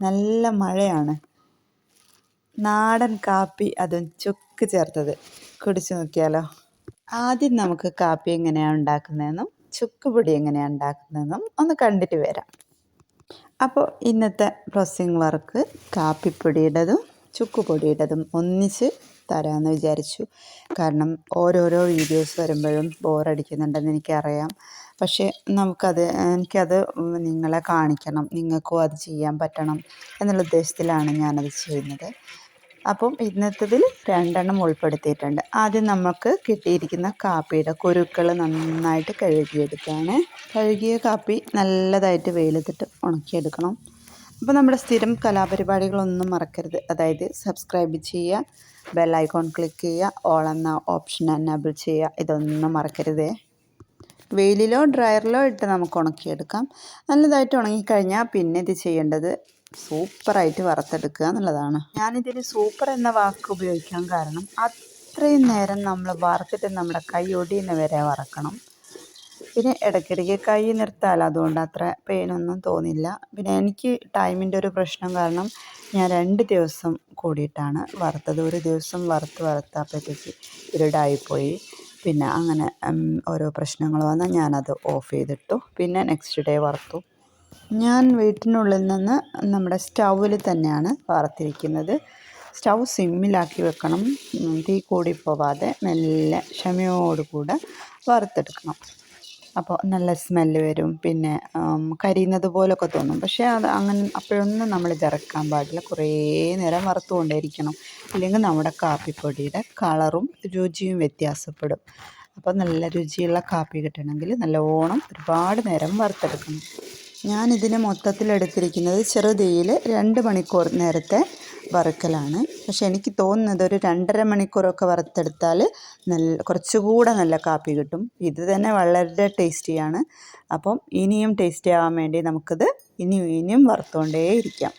നല്ല മഴയാണ്. നാടൻ കാപ്പി അതും ചുക്ക് ചേർത്തത്. കുടിച്ചു നോക്കിയാലോ? ആദ്യം നമുക്ക് കാപ്പി എങ്ങനെയാണ് ഉണ്ടാക്കുന്നതെന്നും ചുക്ക് പൊടി എങ്ങനെയാണ് ഉണ്ടാക്കുന്നതെന്നും ഒന്ന് കണ്ടിട്ട് വരാം. അപ്പോൾ ഇന്നത്തെ പ്രോസസ്സിങ് വർക്ക് കാപ്പിപ്പൊടിയുടേതും ചുക്ക് പൊടിയുടേതും ഒന്നിച്ച് തരാമെന്ന് വിചാരിച്ചു. കാരണം ഓരോരോ വീഡിയോസ് വരുമ്പോഴും ബോറടിക്കുന്നുണ്ടെന്ന് എനിക്കറിയാം. പക്ഷേ നമുക്കത് എനിക്കത് നിങ്ങളെ കാണിക്കണം. നിങ്ങൾക്കും അത് ചെയ്യാൻ പറ്റണം എന്നുള്ള ഉദ്ദേശത്തിലാണ് ഞാനത് ചെയ്യുന്നത്. അപ്പം ഇന്നത്തതിൽ രണ്ടെണ്ണം ഉൾപ്പെടുത്തിയിട്ടുണ്ട്. ആദ്യം നമുക്ക് കിട്ടിയിരിക്കുന്ന കാപ്പിയുടെ കുരുക്കൾ നന്നായിട്ട് കഴുകിയെടുക്കുകയാണ് കഴുകിയ കാപ്പി നല്ലതായിട്ട് വെയിലത്തിട്ട് ഉണക്കിയെടുക്കണം. അപ്പോൾ നമ്മുടെ സ്ഥിരം കലാപരിപാടികളൊന്നും മറക്കരുത്. അതായത് സബ്സ്ക്രൈബ് ചെയ്യുക ബെൽ ഐക്കോൺ ക്ലിക്ക് ചെയ്യുക ഓൾ എന്ന ഓപ്ഷൻ എനേബിൾ ചെയ്യുക ഇതൊന്നും മറക്കരുതേ. വെയിലിലോ ഡ്രയറിലോ ഇട്ട് നമുക്ക് ഉണക്കിയെടുക്കാം. നല്ലതായിട്ട് ഉണങ്ങിക്കഴിഞ്ഞാൽ പിന്നെ ഇത് ചെയ്യേണ്ടത് സൂപ്പറായിട്ട് വറുത്തെടുക്കുക എന്നുള്ളതാണ്. ഞാനിതിൽ സൂപ്പർ എന്ന വാക്ക് ഉപയോഗിക്കാൻ കാരണം അത്രയും നേരം നമ്മൾ വറുത്തിട്ട് നമ്മുടെ കൈ ഒടിയുന്ന വരെ വറക്കണം. പിന്നെ ഇടയ്ക്കിടയ്ക്ക് കൈ നിർത്താൽ അതുകൊണ്ട് അത്ര പെയിനൊന്നും തോന്നില്ല. പിന്നെ എനിക്ക് ടൈമിന്റെ ഒരു പ്രശ്നം കാരണം ഞാൻ രണ്ട് ദിവസം കൂടിയിട്ടാണ് വറുത്തത്. ഒരു ദിവസം വറുത്ത് വറുത്തപ്പോഴത്തേക്ക് ഇരുടായിപ്പോയി. പിന്നെ അങ്ങനെ ഓരോ പ്രശ്നങ്ങൾ വന്നാൽ ഞാനത് ഓഫ് ചെയ്തിട്ടു. പിന്നെ നെക്സ്റ്റ് ഡേ വറുത്തു. ഞാൻ വീട്ടിനുള്ളിൽ നിന്ന് നമ്മുടെ സ്റ്റൗവിൽ തന്നെയാണ് വറുത്തിരിക്കുന്നത്. സ്റ്റൗ സിമ്മിലാക്കി വെക്കണം. തീ കൂടി പോവാതെ മെല്ലെ ക്ഷമയോടുകൂടെ വറുത്തെടുക്കണം. അപ്പോൾ നല്ല സ്മെല്ല് വരും. പിന്നെ കരിയുന്നത് പോലൊക്കെ തോന്നും. പക്ഷേ അത് അങ്ങനെ അപ്പോഴൊന്നും നമ്മൾ ഇറക്കാൻ പാടില്ല. കുറേ നേരം വറുത്തുകൊണ്ടേയിരിക്കണം. ഇല്ലെങ്കിൽ നമ്മുടെ കാപ്പിപ്പൊടിയുടെ കളറും രുചിയും വ്യത്യാസപ്പെടും. അപ്പോൾ നല്ല രുചിയുള്ള കാപ്പി കിട്ടണമെങ്കിൽ നല്ലോണം ഒരുപാട് നേരം വറുത്തെടുക്കണം. ഞാനിതിന് മൊത്തത്തിലെടുത്തിരിക്കുന്നത് ചെറുതീയിൽ രണ്ട് മണിക്കൂർ നേരത്തെ വറുക്കലാണ്. പക്ഷെ എനിക്ക് തോന്നുന്നത് ഒരു രണ്ടര മണിക്കൂറൊക്കെ വറുത്തെടുത്താൽ നല്ല കുറച്ചുകൂടെ നല്ല കാപ്പി കിട്ടും. ഇത് തന്നെ വളരെ ടേസ്റ്റിയാണ്. അപ്പം ഇനിയും ടേസ്റ്റി ആവാൻ വേണ്ടി നമുക്കിത് ഇനിയും ഇനിയും വറുത്തുകൊണ്ടേ ഇരിക്കാം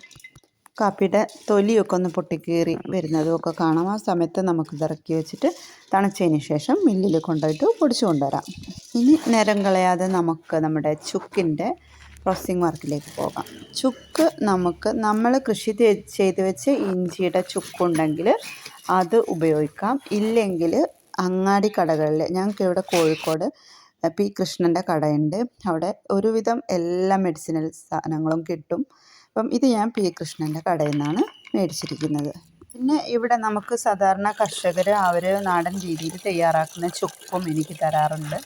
കാപ്പിയുടെ തൊലിയൊക്കെ ഒന്ന് പൊട്ടിക്കീറി വരുന്നതും ഒക്കെ കാണാം. ആ സമയത്ത് നമുക്ക് ഇറക്കി വെച്ചിട്ട് തണുച്ചതിന് ശേഷം മില്ലിൽ കൊണ്ടുപോയിട്ട് പൊടിച്ചു കൊണ്ടുവരാം. ഇനി നേരം കളയാതെ നമുക്ക് നമ്മുടെ ചുക്കിന്റെ പ്രോസസ്സിങ് വർക്കിലേക്ക് പോകാം. ചുക്ക് നമുക്ക് നമ്മൾ കൃഷി ചെയ്ത് വെച്ച് ഇഞ്ചിയുടെ ചുക്കുണ്ടെങ്കിൽ അത് ഉപയോഗിക്കാം. ഇല്ലെങ്കിൽ അങ്ങാടി കടകളിൽ ഞങ്ങൾക്ക് ഇവിടെ കോഴിക്കോട് പി കൃഷ്ണന്റെ കടയുണ്ട്. അവിടെ ഒരുവിധം എല്ലാ മെഡിസിനൽ സാധനങ്ങളും കിട്ടും. അപ്പം ഇത് ഞാൻ പി കൃഷ്ണന്റെ കടയിൽ നിന്നാണ് മേടിച്ചിരിക്കുന്നത്. പിന്നെ ഇവിടെ നമുക്ക് സാധാരണ കർഷകർ അവർ നാടൻ രീതിയിൽ തയ്യാറാക്കുന്ന ചുക്കും എനിക്ക് തരാറുണ്ട്.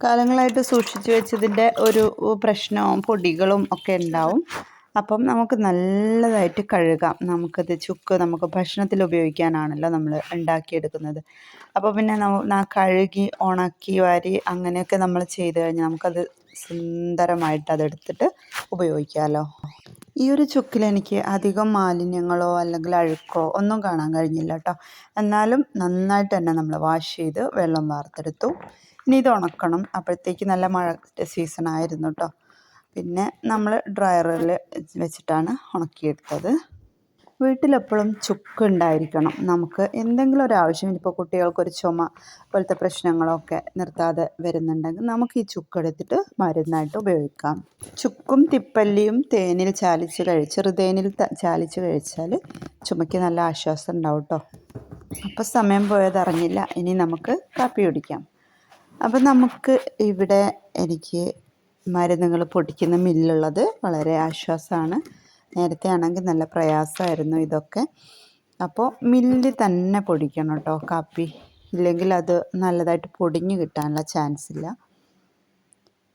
കാലങ്ങളായിട്ട് സൂക്ഷിച്ചു വെച്ചതിന്റെ ഒരു പ്രശ്നവും പൊടികളും ഒക്കെ ഉണ്ടാവും. അപ്പം നമുക്ക് നല്ലതായിട്ട് കഴുകാം. നമുക്കത് ചുക്ക് നമുക്ക് ഭക്ഷണത്തിൽ ഉപയോഗിക്കാനാണല്ലോ നമ്മൾ ഉണ്ടാക്കിയെടുക്കുന്നത്. അപ്പോൾ പിന്നെ നമ്മ കഴുകി ഉണക്കി വാരി അങ്ങനെയൊക്കെ നമ്മൾ ചെയ്ത് കഴിഞ്ഞാൽ നമുക്കത് സുന്ദരമായിട്ട് അതെടുത്തിട്ട് ഉപയോഗിക്കാമല്ലോ. ഈ ഒരു ചുക്കിൽ എനിക്ക് അധികം മാലിന്യങ്ങളോ അല്ലെങ്കിൽ അഴുക്കോ ഒന്നും കാണാൻ കഴിഞ്ഞില്ല കേട്ടോ എന്നാലും നന്നായിട്ട് തന്നെ നമ്മൾ വാഷ് ചെയ്ത് വെള്ളം വാർത്തെടുത്തു. ഇനി ഇത് ഉണക്കണം. അപ്പോഴത്തേക്ക് നല്ല മഴ സീസൺ ആയിരുന്നു കേട്ടോ പിന്നെ നമ്മൾ ഡ്രയറിൽ വെച്ചിട്ടാണ് ഉണക്കിയെടുത്തത്. വീട്ടിലെപ്പോഴും ചുക്ക് ഉണ്ടായിരിക്കണം നമുക്ക് എന്തെങ്കിലും ഒരു ആവശ്യം ഇപ്പോൾ കുട്ടികൾക്കൊരു ചുമ പോലത്തെ പ്രശ്നങ്ങളൊക്കെ നിർത്താതെ വരുന്നുണ്ടെങ്കിൽ നമുക്ക് ഈ ചുക്ക് എടുത്തിട്ട് മരുന്നായിട്ട് ഉപയോഗിക്കാം. ചുക്കും തിപ്പല്ലിയും തേനിൽ ചാലിച്ച് കഴിച്ച് ഹൃദയനിൽ ചാലിച്ച് കഴിച്ചാൽ ചുമയ്ക്ക് നല്ല ആശ്വാസം ഉണ്ടാവും കേട്ടോ അപ്പോൾ സമയം പോയതറിഞ്ഞില്ല ഇനി നമുക്ക് കാപ്പി കുടിക്കാം. അപ്പം നമുക്ക് ഇവിടെ എനിക്ക് മരുന്നുകൾ പൊടിക്കുന്ന മില്ലുള്ളത് വളരെ ആശ്വാസമാണ്. നേരത്തെ ആണെങ്കിൽ നല്ല പ്രയാസമായിരുന്നു ഇതൊക്കെ. അപ്പോൾ മില്ലിൽ തന്നെ പൊടിക്കണം കേട്ടോ കാപ്പി. ഇല്ലെങ്കിൽ അത് നല്ലതായിട്ട് പൊടിഞ്ഞു കിട്ടാനുള്ള ചാൻസ് ഇല്ല.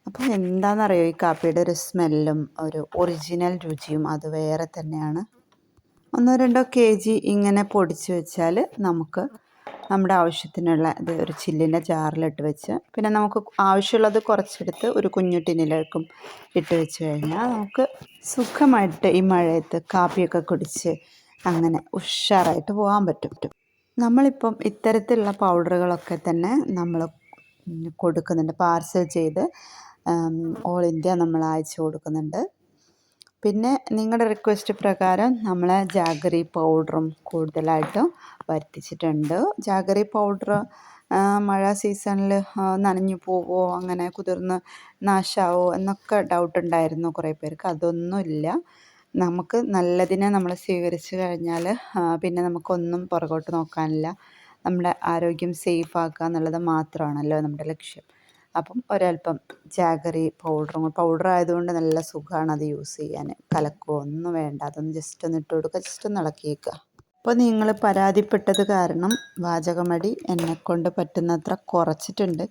അപ്പോൾ എന്താണെന്നറിയോ ഈ കാപ്പിയുടെ ഒരു സ്മെല്ലും ഒരു ഒറിജിനൽ രുചിയും അത് വേറെ തന്നെയാണ്. ഒന്നോ രണ്ടോ കെ ജി ഇങ്ങനെ പൊടിച്ച് വെച്ചാൽ നമുക്ക് നമ്മുടെ ആവശ്യത്തിനുള്ള ഇത് ഒരു ചില്ലിന്റെ ജാറിലിട്ട് വെച്ച് പിന്നെ നമുക്ക് ആവശ്യമുള്ളത് കുറച്ചെടുത്ത് ഒരു കുഞ്ഞു ടിന്നിലേക്കും ഇട്ട് വെച്ച് കഴിഞ്ഞാൽ നമുക്ക് സുഖമായിട്ട് ഈ മഴയത്ത് കാപ്പിയൊക്കെ കുടിച്ച് അങ്ങനെ ഉഷാറായിട്ട് പോകാൻ പറ്റും. നമ്മളിപ്പം ഇത്തരത്തിലുള്ള പൗഡറുകളൊക്കെ തന്നെ നമ്മൾ കൊടുക്കുന്നുണ്ട്. പാർസൽ ചെയ്ത് ഓൾ ഇന്ത്യ നമ്മൾ അയച്ചു കൊടുക്കുന്നുണ്ട്. പിന്നെ നിങ്ങളുടെ റിക്വസ്റ്റ് പ്രകാരം നമ്മൾ ജാഗറി പൗഡറും കൂടുതലായിട്ടും വരുത്തിച്ചിട്ടുണ്ട്. ജാഗറി പൗഡർ മഴ സീസണിൽ നനഞ്ഞു പോവോ അങ്ങനെ കുതിർന്ന് നാശാവോ എന്നൊക്കെ ഡൗട്ട് ഉണ്ടായിരുന്നു കുറേ പേർക്ക്. അതൊന്നുമില്ല നമുക്ക് നല്ലതിനെ നമ്മൾ സ്വീകരിച്ചു കഴിഞ്ഞാൽ പിന്നെ നമുക്കൊന്നും പുറകോട്ട് നോക്കാനില്ല. നമ്മുടെ ആരോഗ്യം സേഫ് ആക്കുക എന്നുള്ളത് മാത്രമാണല്ലോ നമ്മുടെ ലക്ഷ്യം. അപ്പം ഒരല്പം ജാഗറി പൗഡറും പൗഡർ ആയതുകൊണ്ട് നല്ല സുഖമാണ് അത് യൂസ് ചെയ്യാൻ. കലക്കുക ഒന്നും വേണ്ട. അതൊന്ന് ജസ്റ്റ് ഒന്ന് ഇട്ട് കൊടുക്കുക. ജസ്റ്റ് ഒന്ന് ഇളക്കിയേക്കുക അപ്പോൾ നിങ്ങൾ പരാതിപ്പെട്ടത് കാരണം വാചകമടി എന്നെക്കൊണ്ട് പറ്റുന്നത്ര കുറച്ചിട്ടുണ്ട്.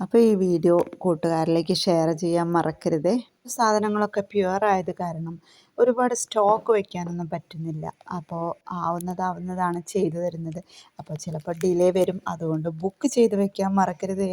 അപ്പോൾ ഈ വീഡിയോ കൂട്ടുകാരിലേക്ക് ഷെയർ ചെയ്യാൻ മറക്കരുതേ. സാധനങ്ങളൊക്കെ പ്യുവർ ആയത് കാരണം ഒരുപാട് സ്റ്റോക്ക് വയ്ക്കാനൊന്നും പറ്റുന്നില്ല. അപ്പോൾ ആവുന്നതാവുന്നതാണ് ചെയ്തു തരുന്നത്. അപ്പോൾ ചിലപ്പോൾ ഡിലേ വരും. അതുകൊണ്ട് ബുക്ക് ചെയ്ത് വയ്ക്കാൻ മറക്കരുതേ.